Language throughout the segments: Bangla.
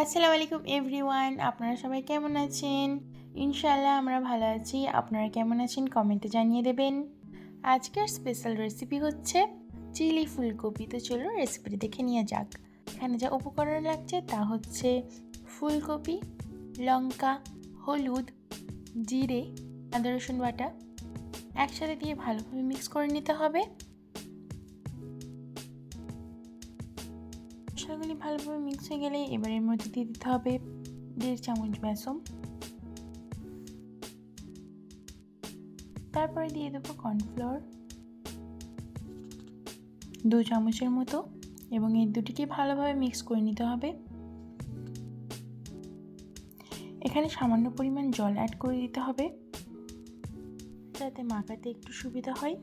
আসসালামু আলাইকুম এভরিওয়ান, আপনারা সবাই কেমন আছেন? ইনশাআল্লাহ আমরা ভালো আছি। আপনারা কেমন আছেন কমেন্টে জানিয়ে দেবেন। আজকের স্পেশাল রেসিপি হচ্ছে চিলি ফুলকপি। তো চলুন রেসিপিটি দেখে নিয়ে যাক। এখানে যা উপকরণ লাগছে তা হচ্ছে ফুলকপি, লঙ্কা, হলুদ, জিরে, আদা রসুন বাটা। একসাথে দিয়ে ভালোভাবে মিক্স করে নিতে হবে। মশলাগুলি ভালোভাবে মিক্স হয়ে গেলে এবার এর মধ্যে দিয়ে দিতে হবে দেড় চামচ বেসন। তারপরে দিয়ে দেবো কর্নফ্লোর দু চামচের মতো এবং এই দুটিকে ভালোভাবে মিক্স করে নিতে হবে। এখানে সামান্য পরিমাণ জল অ্যাড করে দিতে হবে যাতে মাখাতে একটু সুবিধা হয়।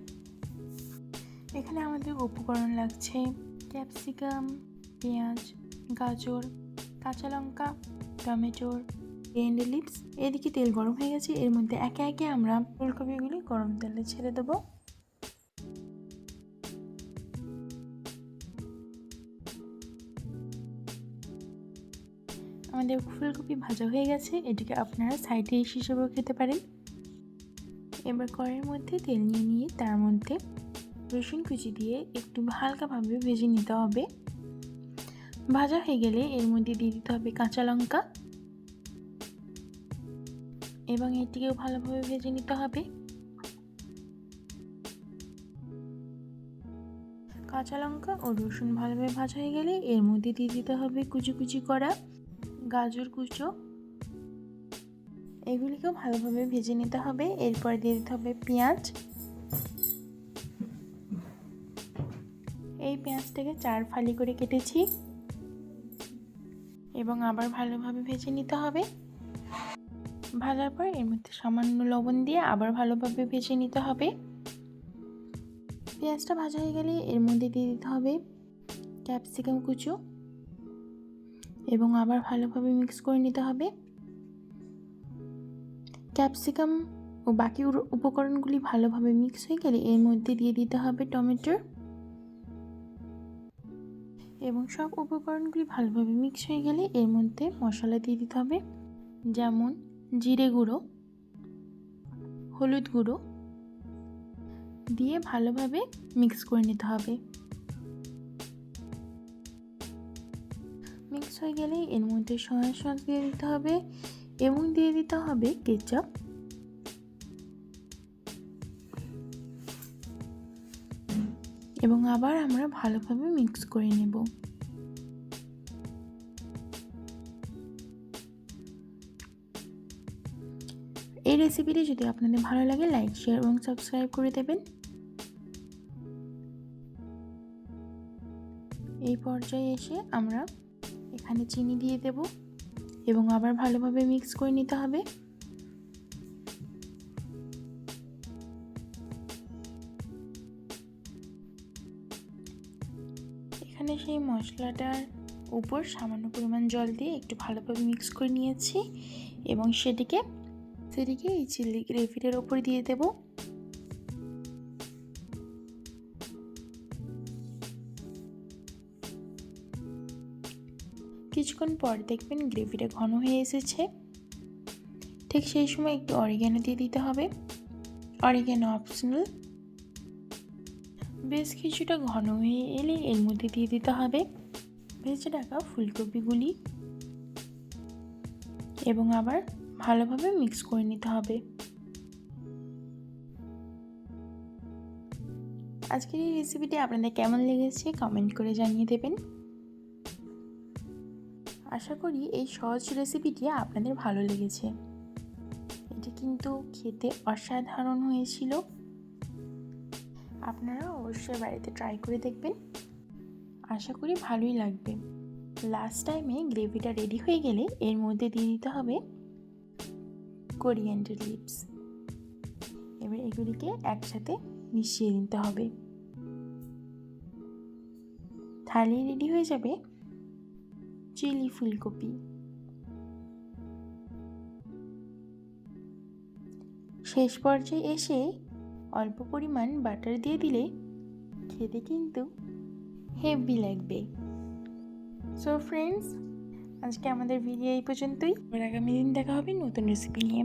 এখানে আমাদের উপকরণ লাগছে ক্যাপসিকাম পেঁয়াজ, গাজর, কাঁচা লঙ্কা টমেটোর গ্রেন্ড লিপস এদিকে তেল গরম হয়ে গেছে। এর মধ্যে একে একে আমরা ফুলকপিগুলি গরম তেলে ছেড়ে দেবো। আমাদের ফুলকপি ভাজা হয়ে গেছে। এটিকে আপনারা সাইড ডিশ হিসেবেও খেতে পারেন। এবার কড়াইয়ের মধ্যে তেল নিয়ে নিয়ে তার মধ্যে রসুন কুচি দিয়ে একটু হালকাভাবে ভেজে নিতে হবে। ভাজা হয়ে গেলে এর মধ্যে দিয়ে দিতে হবে কাঁচা লঙ্কা। এবং এটিকেও ভালোভাবে ভেজে নিতে হবে। কাঁচা লঙ্কা ও রসুন ভালোভাবে ভাজা হয়ে গেলে এর মধ্যে দিয়ে দিতে হবে কুচি কুচি করা গাজর কুচো। এগুলিকেও ভালোভাবে ভেজে নিতে হবে। এরপর দিয়ে দিতে হবে পেঁয়াজ। এই পেঁয়াজটাকে চার ফালি করে কেটেছি। এবং আবার ভালোভাবে ভেজে নিতে হবে। ভাজার পর এর মধ্যে সামান্য লবণ দিয়ে আবার ভালোভাবে ভেজে নিতে হবে। পেঁয়াজটা ভাজা হয়ে গেলে এর মধ্যে দিয়ে দিতে হবে ক্যাপসিকাম কুচো এবং আবার ভালোভাবে মিক্স করে নিতে হবে। ক্যাপসিকাম ও বাকি উপকরণগুলি ভালোভাবে মিক্স হয়ে গেলে এর মধ্যে দিয়ে দিতে হবে টমেটোর এবং সব উপকরণগুলি ভালোভাবে মিক্স হয়ে গেলে এর মধ্যে মশলা দিয়ে দিতে হবে। যেমন জিরে গুঁড়ো, হলুদ গুঁড়ো দিয়ে ভালোভাবে মিক্স করে নিতে হবে। মিক্স হয়ে গেলে এর মধ্যে সয়া সস দিয়ে দিতে হবে এবং দিয়ে দিতে হবে কেচাপ। এবং আবার আমরা ভালোভাবে মিক্স করে নেব। এই রেসিপিটি যদি আপনাদের ভালো লাগে লাইক শেয়ার এবং সাবস্ক্রাইব করে দেবেন। এই পর্যায়ে এসে আমরা এখানে চিনি দিয়ে দেব এবং আবার ভালোভাবে মিক্স করে নিতে হবে। এখানে সেই মশলাটার উপর সামান্য পরিমাণ জল দিয়ে একটু ভালোভাবে মিক্স করে নিয়েছি এবং সেটিকে সেটিকে এই চিলি গ্রেভিটার ওপর দিয়ে দেব। কিছুক্ষণ পর দেখবেন গ্রেভিটা ঘন হয়ে এসেছে। ঠিক সেই সময় একটু অরিগ্যানো দিয়ে দিতে হবে। অরিগ্যানো অপশনাল বেশ কিছুটা ঘন হয়ে এলে এর মধ্যে দিয়ে দিতে হবে ভেজে রাখা ফুলকপিগুলি এবং আবার ভালোভাবে মিক্স করে নিতে হবে। আজকের এই রেসিপিটি আপনাদের কেমন লেগেছে কমেন্ট করে জানিয়ে দেবেন। আশা করি এই সহজ রেসিপিটি আপনাদের ভালো লেগেছে। এটি কিন্তু খেতে অসাধারণ হয়েছিল। আপনারা অবশ্যই বাড়িতে ট্রাই করে দেখবেন। আশা করি ভালোই লাগবে। লাস্ট টাইমে গ্রেভিটা রেডি হয়ে গেলে এর মধ্যে দিয়ে দিতে হবে কোরিয়ান্ডার লিপস এবার এগুলিকে একসাথে মিশিয়ে নিতে হবে। থালি রেডি হয়ে যাবে চিলি ফুলকপি। শেষ পর্যায়ে এসে অল্প পরিমাণ বাটার দিয়ে দিলে খেতে কিন্তু হেভি লাগবে। সো ফ্রেন্ডস আজকে আমাদের ভিডিও এই পর্যন্তই। আবার আগামী দিন দেখা হবে নতুন রেসিপি নিয়ে।